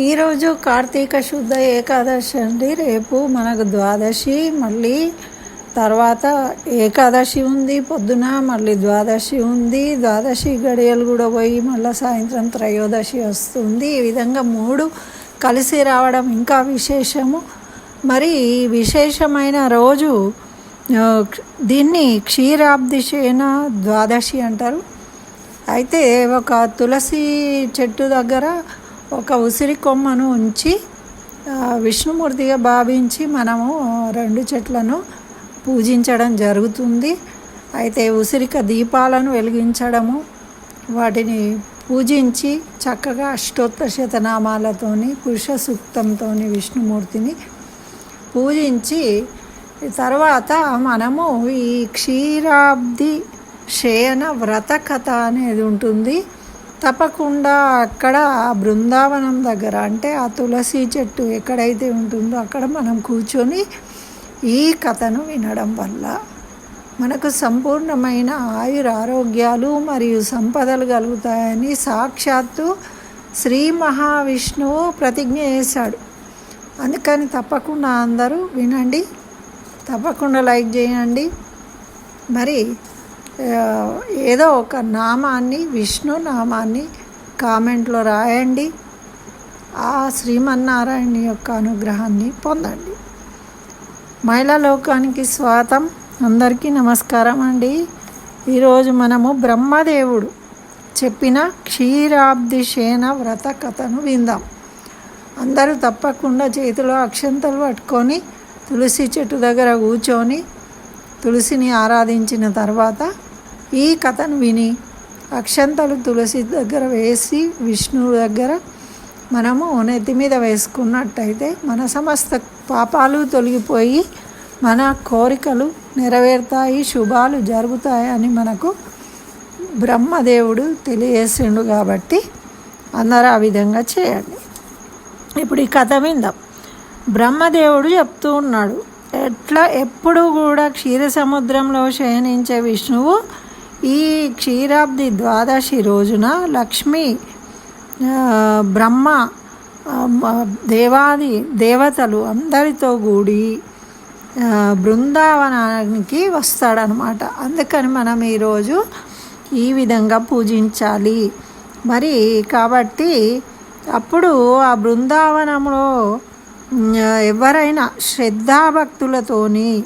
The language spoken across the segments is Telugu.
ఈరోజు కార్తీక శుద్ధ ఏకాదశి అండి. రేపు మనకు ద్వాదశి మళ్ళీ తర్వాత ఏకాదశి ఉంది పొద్దున మళ్ళీ ద్వాదశి ఉంది ద్వాదశి గడియలు కూడా పోయి మళ్ళీ సాయంత్రం త్రయోదశి వస్తుంది. ఈ విధంగా మూడు కలిసి రావడం ఇంకా విశేషము. మరి విశేషమైన రోజు దీన్ని క్షీరాబ్దిశేన ద్వాదశి అంటారు. అయితే ఒక తులసి చెట్టు దగ్గర ఒక ఉసిరి కొమ్మను ఉంచి విష్ణుమూర్తిగా భావించి మనము రెండు చెట్లను పూజించడం జరుగుతుంది. అయితే ఉసిరిక దీపాలను వెలిగించడము వాటిని పూజించి చక్కగా అష్టోత్తర శతనామాలతోని పురుష సూక్తంతోని విష్ణుమూర్తిని పూజించి తర్వాత మనము ఈ క్షీరాబ్ది శయన వ్రత కథ అనేది ఉంటుంది. తప్పకుండా అక్కడ ఆ బృందావనం దగ్గర అంటే ఆ తులసి చెట్టు ఎక్కడైతే ఉంటుందో అక్కడ మనం కూర్చొని ఈ కథను వినడం వల్ల మనకు సంపూర్ణమైన ఆయుర ఆరోగ్యాలు మరియు సంపదలు కలుగుతాయని సాక్షాత్తు శ్రీ మహావిష్ణువు ప్రతిజ్ఞ చేశాడు. అందుకని తప్పకుండా అందరూ వినండి తప్పకుండా లైక్ చేయండి. మరి ఏదో ఒక నామాన్ని విష్ణు నామాన్ని కామెంట్లో రాయండి. ఆ శ్రీమన్నారాయణ యొక్క అనుగ్రహాన్ని పొందండి. మహిళా లోకానికి స్వాతం. అందరికీ నమస్కారం అండి. ఈరోజు మనము బ్రహ్మదేవుడు చెప్పిన క్షీరాబ్దిశేన వ్రత కథను విందాం. అందరూ తప్పకుండా చేతిలో అక్షంతలు పట్టుకొని తులసి చెట్టు దగ్గర కూర్చొని తులసిని ఆరాధించిన తర్వాత ఈ కథను విని అక్షంతలు తులసి దగ్గర వేసి విష్ణువు దగ్గర మనము నెత్తి మీద వేసుకున్నట్టయితే మన సమస్త పాపాలు తొలగిపోయి మన కోరికలు నెరవేరుతాయి శుభాలు జరుగుతాయని మనకు బ్రహ్మదేవుడు తెలియజేసిండు కాబట్టి అందరూ ఆ విధంగా చేయండి. ఇప్పుడు ఈ కథ విందాం. బ్రహ్మదేవుడు చెప్తూ ఉన్నాడు ఎట్లా ఎప్పుడు కూడా క్షీర సముద్రంలో శయనించే విష్ణువు ఈ క్షీరాబ్ది ద్వాదశి రోజున లక్ష్మి బ్రహ్మ దేవాది దేవతలు అందరితో కూడి బృందావనానికి వస్తాడనమాట. అందుకని మనం ఈరోజు ఈ విధంగా పూజించాలి. మరి కాబట్టి అప్పుడు ఆ బృందావనంలో ఎవరైనా శ్రద్ధాభక్తులతోని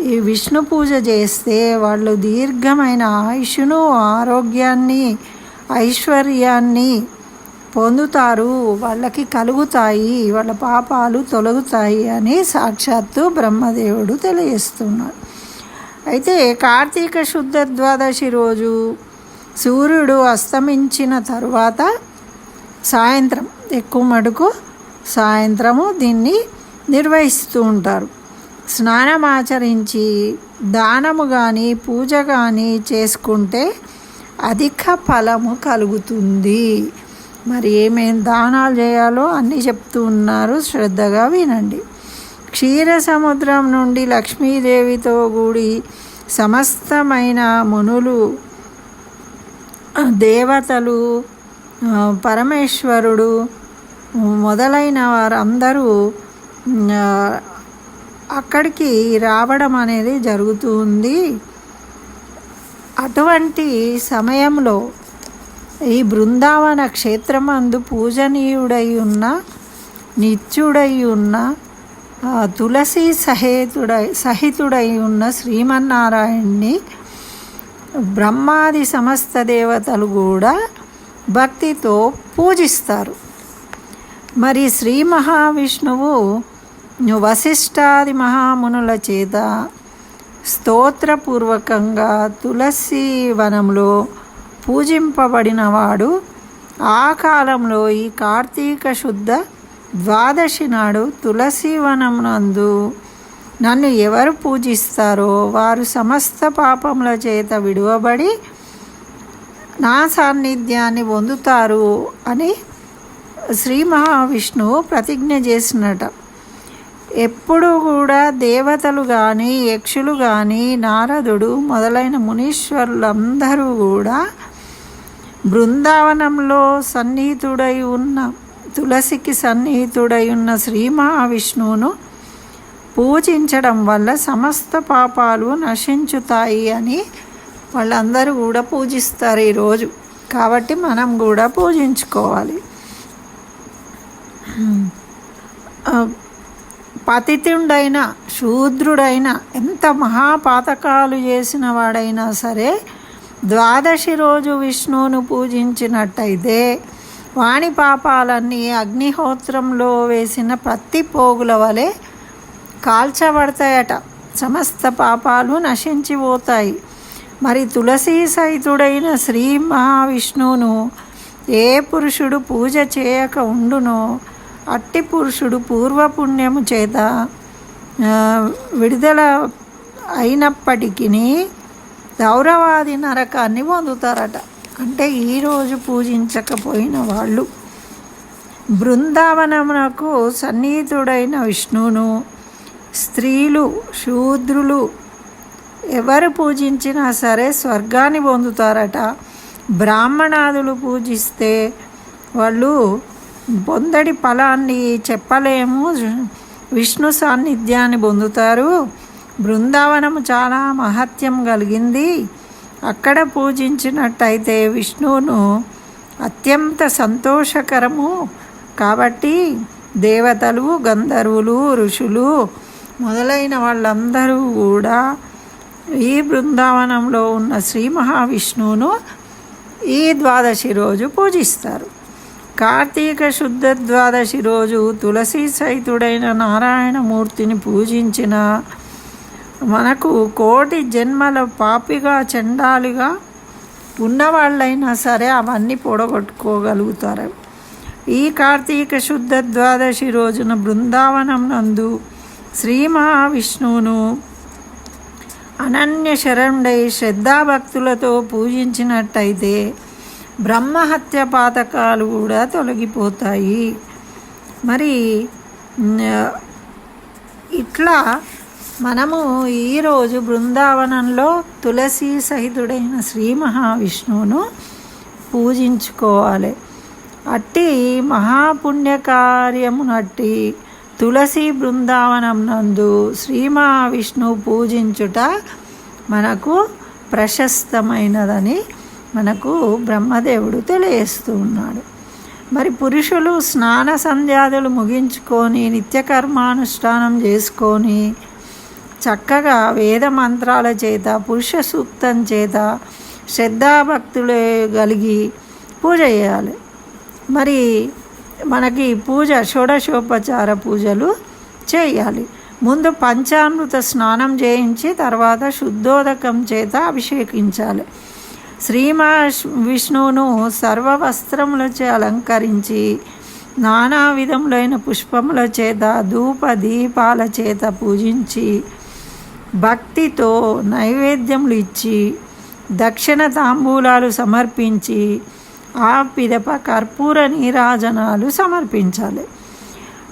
ఈ విష్ణు పూజ చేస్తే వాళ్ళు దీర్ఘమైన ఆయుష్ను ఆరోగ్యాన్ని ఐశ్వర్యాన్ని పొందుతారు. వాళ్ళకి కలుగుతాయి వాళ్ళ పాపాలు తొలగుతాయి అని సాక్షాత్తు బ్రహ్మదేవుడు తెలియజేస్తున్నాడు. అయితే కార్తీక శుద్ధ ద్వాదశి రోజు సూర్యుడు అస్తమించిన తరువాత సాయంత్రం ఎక్కువ మటుకు సాయంత్రము దీన్ని నిర్వహిస్తూ ఉంటారు. స్నానం ఆచరించి దానము కానీ పూజ కానీ చేసుకుంటే అధిక ఫలము కలుగుతుంది. మరి ఏమేం దానాలు చేయాలో అన్నీ చెప్తూ ఉన్నారు. శ్రద్ధగా వినండి. క్షీర సముద్రం నుండి లక్ష్మీదేవితో కూడి సమస్తమైన మునులు దేవతలు పరమేశ్వరుడు మొదలైన వారందరూ అక్కడికి రావడం అనేది జరుగుతుంది అటువంటి సమయంలో ఈ బృందావన క్షేత్రమందు పూజనీయుడై ఉన్న నిత్యుడై ఉన్న తులసి సహేతుడై సహితుడై ఉన్న శ్రీమన్నారాయణ్ణి బ్రహ్మాది సమస్త దేవతలు కూడా భక్తితో పూజిస్తారు. మరి శ్రీ మహావిష్ణువు వశిష్ఠాది మహామునుల చేత స్తోత్రపూర్వకంగా తులసి వనంలో పూజింపబడినవాడు ఆ కాలంలో ఈ కార్తీక శుద్ధ ద్వాదశి నాడు తులసి వనం నందు నన్ను ఎవరు పూజిస్తారో వారు సమస్త పాపముల చేత విడువబడి నా సాన్నిధ్యాన్ని పొందుతారు అని శ్రీ మహావిష్ణువు ప్రతిజ్ఞ చేసినట. ఎప్పుడు కూడా దేవతలు కానీ యక్షులు కానీ నారదుడు మొదలైన మునీశ్వరులందరూ కూడా బృందావనంలో సన్నిహితుడై ఉన్న తులసికి సన్నిహితుడై ఉన్న శ్రీ మహావిష్ణువును పూజించడం వల్ల సమస్త పాపాలు నశించుతాయి అని వాళ్ళందరూ కూడా పూజిస్తారు ఈరోజు. కాబట్టి మనం కూడా పూజించుకోవాలి. పతితుండైన శూద్రుడైన ఎంత మహాపాతకాలు చేసిన వాడైనా సరే ద్వాదశి రోజు విష్ణువును పూజించినట్టయితే వాణి పాపాలన్నీ అగ్నిహోత్రంలో వేసిన పత్తి పోగుల వలె కాల్చబడతాయట. సమస్త పాపాలు నశించిపోతాయి. మరి తులసీ సహితుడైన శ్రీ మహావిష్ణువును ఏ పురుషుడు పూజ చేయక ఉండునో అట్టి పురుషుడు పూర్వపుణ్యము చేత విడుదల అయినప్పటికీ గౌరవాది నరకాన్ని పొందుతారట. అంటే ఈరోజు పూజించకపోయిన వాళ్ళు బృందావనమునకు సన్నిహితుడైన విష్ణువును స్త్రీలు శూద్రులు ఎవరు పూజించినా సరే స్వర్గాన్ని పొందుతారట. బ్రాహ్మణాదులు పూజిస్తే వాళ్ళు బొందడి ఫలాన్ని చెప్పలేము. విష్ణు సాన్నిధ్యాన్ని పొందుతారు. బృందావనం చాలా మహత్యం కలిగింది. అక్కడ పూజించినట్టయితే విష్ణువును అత్యంత సంతోషకరము. కాబట్టి దేవతలు గంధర్వులు ఋషులు మొదలైన వాళ్ళందరూ కూడా ఈ బృందావనంలో ఉన్న శ్రీ మహావిష్ణువును ఈ ద్వాదశి రోజు పూజిస్తారు. కార్తీక శుద్ధ ద్వాదశి రోజు తులసి సైతుడైన నారాయణమూర్తిని పూజించిన మనకు కోటి జన్మల పాపిగా చండాలిగా ఉన్నవాళ్ళైనా సరే అవన్నీ పొడగొట్టుకోగలుగుతారు. ఈ కార్తీక శుద్ధ ద్వాదశి రోజున బృందావనం నందు శ్రీ మహావిష్ణువును అనన్య శరణుడై శ్రద్ధాభక్తులతో పూజించినట్టయితే బ్రహ్మహత్య పాతకాలు కూడా తొలగిపోతాయి. మరి ఇట్లా మనము ఈరోజు బృందావనంలో తులసి సహితుడైన శ్రీ మహావిష్ణువును పూజించుకోవాలి. అట్టి మహాపుణ్యకార్యమునట్టి తులసి బృందావనం నందు శ్రీ మహావిష్ణువు పూజించుట మనకు ప్రశస్తమైనదని మనకు బ్రహ్మదేవుడు తెలియజేస్తూ ఉన్నాడు. మరి పురుషులు స్నాన సంధ్యాదులు ముగించుకొని నిత్యకర్మానుష్ఠానం చేసుకొని చక్కగా వేద మంత్రాల చేత పురుష సూక్తం చేత శ్రద్ధాభక్తులు కలిగి పూజ చేయాలి. మరి మనకి పూజ షోడశోపచార పూజలు చేయాలి. ముందు పంచామృత స్నానం చేయించి తర్వాత శుద్ధోదకం చేత అభిషేకించాలి. శ్రీమా విష్ణువును సర్వవస్త్రములచే అలంకరించి నానా విధములైన పుష్పముల చేత ధూప దీపాల చేత పూజించి భక్తితో నైవేద్యములు ఇచ్చి దక్షిణ తాంబూలాలు సమర్పించి ఆ పిదప కర్పూర నీరాజనాలు సమర్పించాలి.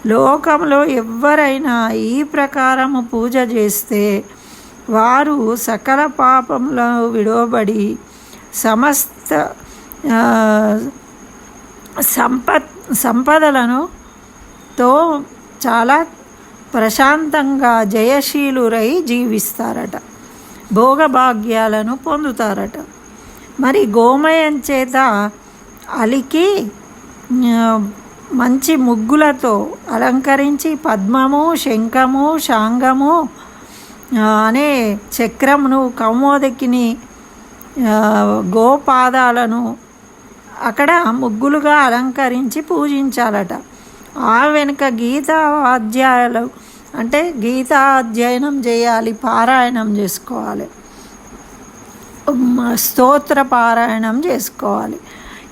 లోకంలో ఎవరైనా ఈ ప్రకారము పూజ చేస్తే వారు సకల పాపంలో విడవబడి సమస్త సంపత్ సంపదలను తో చాలా ప్రశాంతంగా జయశీలురై జీవిస్తారట. భోగభాగ్యాలను పొందుతారట. మరి గోమయం చేత అలికి మంచి ముగ్గులతో అలంకరించి పద్మము శంఖము శాంగము అనే చక్రమును కౌమోదకిని గోపాదాలను అక్కడ ముగ్గులుగా అలంకరించి పూజించాలట. ఆ వెనుక గీతా అధ్యాయాలు అంటే గీతా అధ్యయనం చేయాలి పారాయణం చేసుకోవాలి. స్తోత్ర పారాయణం చేసుకోవాలి.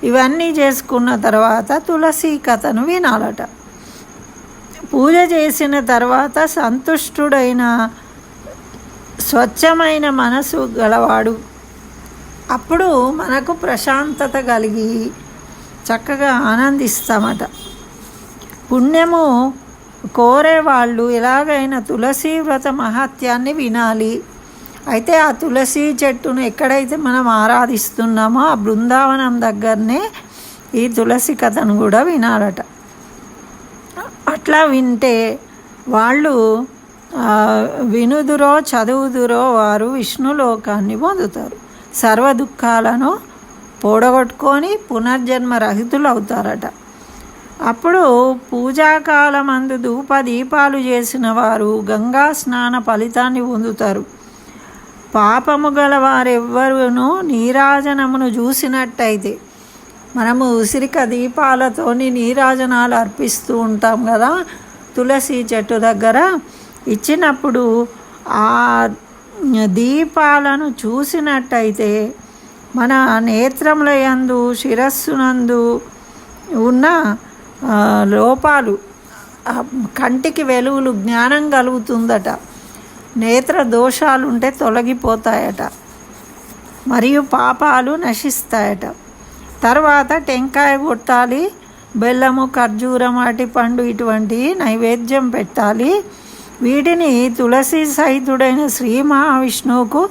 ఇవన్నీ చేసుకున్న తర్వాత తులసి కథను వినాలట. పూజ చేసిన తర్వాత సంతుష్టుడైన స్వచ్ఛమైన మనసు గలవాడు అప్పుడు మనకు ప్రశాంతత కలిగి చక్కగా ఆనందిస్తామట. పుణ్యము కోరేవాళ్ళు ఎలాగైనా తులసి వ్రత మహత్యాన్ని వినాలి. అయితే ఆ తులసి చెట్టును ఎక్కడైతే మనం ఆరాధిస్తున్నామో ఆ బృందావనం దగ్గరనే ఈ తులసి కథను కూడా వినాలట. అట్లా వింటే వాళ్ళు వినుదురో చదువుదురో వారు విష్ణులోకాన్ని పొందుతారు. సర్వ దుఃఖాలను పూడగొట్టుకొని పునర్జన్మ రహితులు అవుతారట అప్పుడు పూజాకాలమందు ధూప దీపాలు చేసిన వారు గంగా స్నాన ఫలితాన్ని పొందుతారు. పాపము గల వారెవ్వరును నీరాజనమును చూసినట్టయితే మనము ఉసిరిక దీపాలతోని నీరాజనాలు అర్పిస్తూ ఉంటాం కదా తులసి చెట్టు దగ్గర ఇచ్చినప్పుడు ఆ దీపాలను చూసినట్టయితే మన నేత్రముల యందు శిరస్సునందు ఉన్న లోపాలు కంటికి వెలుగులు జ్ఞానం కలుగుతుందట. నేత్ర దోషాలు ఉంటే తొలగిపోతాయట. మరియు పాపాలు నశిస్తాయట. తర్వాత టెంకాయ కొట్టాలి బెల్లము ఖర్జూరం అటి పండు ఇటువంటి నైవేద్యం పెట్టాలి. వీటిని తులసి సహితుడైన శ్రీ మహావిష్ణువుకు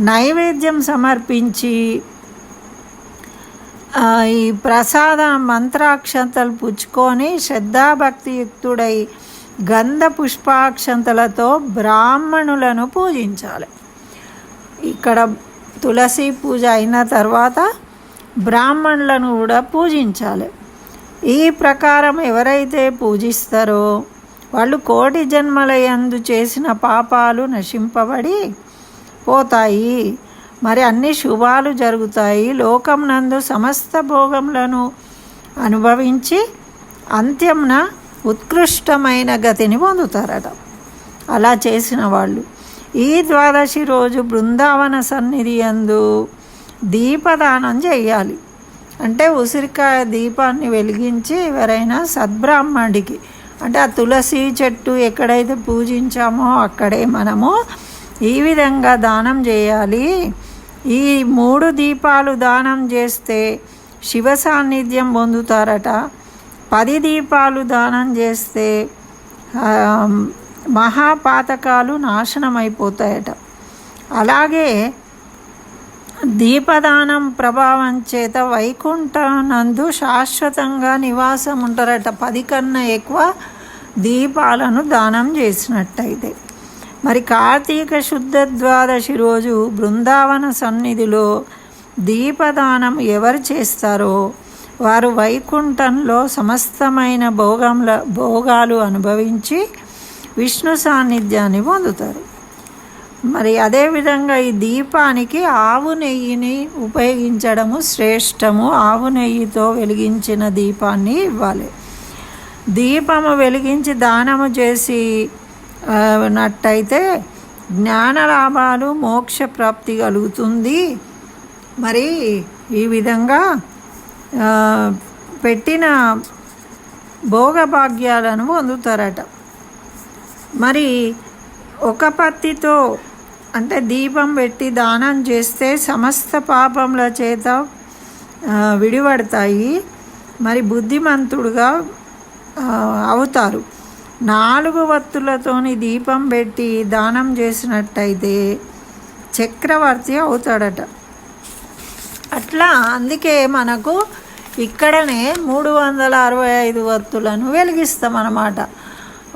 నైవేద్యం సమర్పించి ఈ ప్రసాద మంత్రాక్షంతలు పుచ్చుకొని శ్రద్ధాభక్తియుక్తుడై గంధ పుష్పాక్షంతలతో బ్రాహ్మణులను పూజించాలి. ఇక్కడ తులసి పూజ అయిన తర్వాత బ్రాహ్మణులను కూడా పూజించాలి. ఈ ప్రకారం ఎవరైతే పూజిస్తారో వాళ్ళు కోటి జన్మలయందు చేసిన పాపాలు నశింపబడి పోతాయి. మరి అన్ని శుభాలు జరుగుతాయి. లోకం నందు సమస్త భోగములను అనుభవించి అంత్యంన ఉత్కృష్టమైన గతిని పొందుతారట. అలా చేసిన వాళ్ళు ఈ ద్వాదశి రోజు బృందావన సన్నిధి అందు దీపదానం చేయాలి. అంటే ఉసిరికాయ దీపాన్ని వెలిగించి ఎవరైనా సద్బ్రాహ్మణుడికి అంటే ఆ తులసి చెట్టు ఎక్కడైతే పూజించామో అక్కడే మనము ఈ విధంగా దానం చేయాలి. ఈ మూడు దీపాలు దానం చేస్తే శివ సాన్నిధ్యం పొందుతారట. పది దీపాలు దానం చేస్తే మహాపాతకాలు నాశనం అయిపోతాయట అలాగే దీపదానం ప్రభావం చేత వైకుంఠనందు శాశ్వతంగా నివాసం ఉంటారట పది కన్నా ఎక్కువ దీపాలను దానం చేసినట్టయితే. మరి కార్తీక శుద్ధ ద్వాదశి రోజు బృందావన సన్నిధిలో దీపదానం ఎవరు చేస్తారో వారు వైకుంఠంలో సమస్తమైన భోగంల భోగాలు అనుభవించి విష్ణు సాన్నిధ్యాన్ని పొందుతారు. మరి అదేవిధంగా ఈ దీపానికి ఆవు నెయ్యిని ఉపయోగించడము శ్రేష్టము. ఆవు నెయ్యితో వెలిగించిన దీపాన్ని ఇవ్వాలి. దీపము వెలిగించి దానము చేసి నట్టయితే జ్ఞాన లాభాలు మోక్ష ప్రాప్తి కలుగుతుంది. మరి ఈ విధంగా పెట్టిన భోగభాగ్యాలను పొందుతారట. మరి ఒక పత్తితో అంటే దీపం పెట్టి దానం చేస్తే సమస్త పాపముల చేత విడిపడతాయి. మరి బుద్ధిమంతుడుగా అవుతారు. నాలుగు వత్తులతోని దీపం పెట్టి దానం చేసినట్టయితే చక్రవర్తి అవుతాడట. అట్లా అందుకే మనకు ఇక్కడనే మూడు వందల అరవై ఐదు వత్తులను వెలిగిస్తాం అన్నమాట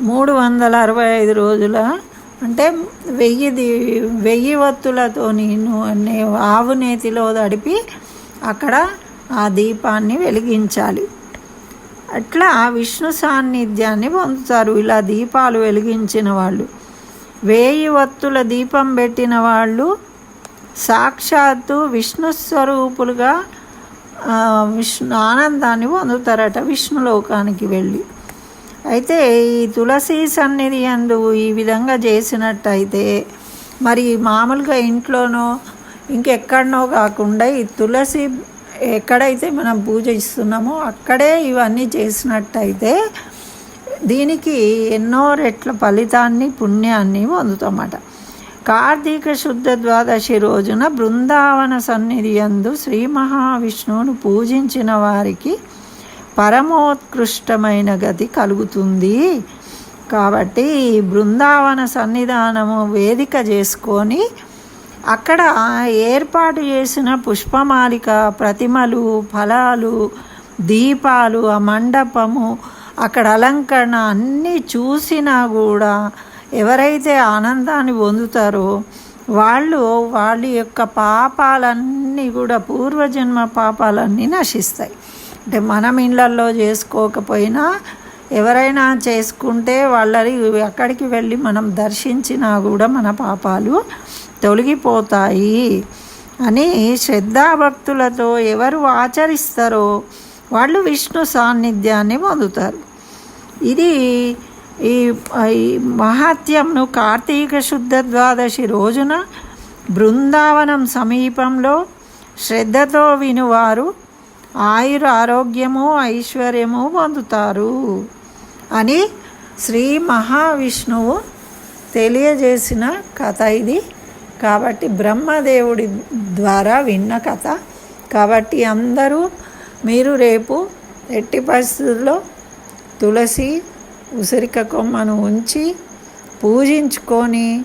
మూడు వందల అరవై ఐదు రోజుల అంటే వెయ్యి దీ వెయ్యి వత్తులతో నేను ఆవు నేతిలో తడిపి అక్కడ ఆ దీపాన్ని వెలిగించాలి. అట్లా విష్ణు సాన్నిధ్యాన్ని పొందుతారు. ఇలా దీపాలు వెలిగించిన వాళ్ళు. వేయి వత్తుల దీపం పెట్టిన వాళ్ళు సాక్షాత్తు విష్ణు స్వరూపులుగా విష్ణు ఆనందాన్ని పొందుతారట విష్ణులోకానికి వెళ్ళి. అయితే ఈ తులసి సన్నిధి అందు ఈ విధంగా చేసినట్టయితే మరి మామూలుగా ఇంట్లోనో ఇంకెక్కడనో కాకుండా ఈ తులసి ఎక్కడైతే మనం పూజ ఇస్తున్నామో అక్కడే ఇవన్నీ చేసినట్టయితే దీనికి ఎన్నో రెట్ల ఫలితాన్ని పుణ్యాన్ని పొందుతామట. కార్తీక శుద్ధ ద్వాదశి రోజున బృందావన సన్నిధి అందు శ్రీ మహావిష్ణువును పూజించిన వారికి పరమోత్కృష్టమైన గతి కలుగుతుంది. కాబట్టి ఈ బృందావన సన్నిధానము వేదిక చేసుకొని అక్కడ ఏర్పాటు చేసిన పుష్పమాలిక ప్రతిమలు ఫలాలు దీపాలు ఆ మండపము అక్కడ అలంకరణ అన్నీ చూసినా కూడా ఎవరైతే ఆనందాన్ని పొందుతారో వాళ్ళు వాళ్ళ యొక్క పాపాలన్నీ కూడా పూర్వజన్మ పాపాలన్నీ నశిస్తాయి. అంటే మనం ఇళ్ళల్లో చేసుకోకపోయినా ఎవరైనా చేసుకుంటే వాళ్ళని అక్కడికి వెళ్ళి మనం దర్శించినా కూడా మన పాపాలు తొలగిపోతాయి అని శ్రద్ధాభక్తులతో ఎవరు ఆచరిస్తారో వాళ్ళు విష్ణు సాన్నిధ్యాన్ని పొందుతారు. ఇది ఈ ఈ మహాత్యంను కార్తీక శుద్ధ ద్వాదశి రోజున బృందావనం సమీపంలో శ్రద్ధతో వినువారు ఆయుర ఆరోగ్యము ఐశ్వర్యము పొందుతారు అని శ్రీ మహావిష్ణువు తెలియజేసిన కథ ఇది. కాబట్టి బ్రహ్మదేవుడి ద్వారా విన్న కథ. కాబట్టి అందరూ మీరు రేపు ఎట్టి పరిస్థితుల్లో తులసి ఉసిరిక కొమ్మను ఉంచి పూజించుకొని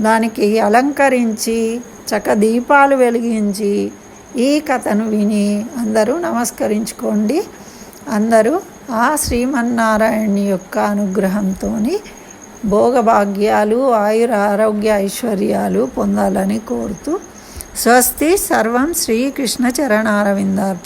దానికి అలంకరించి చక్క దీపాలు వెలిగించి ఈ కథను విని అందరూ నమస్కరించుకోండి. అందరూ ఆ శ్రీమన్నారాయణ యొక్క అనుగ్రహంతో భోగభాగ్యాలు ఆయుర ఆరోగ్య ఐశ్వర్యాలు పొందాలని కోరుతూ స్వస్తి సర్వం శ్రీకృష్ణ చరణారవిందార్పణ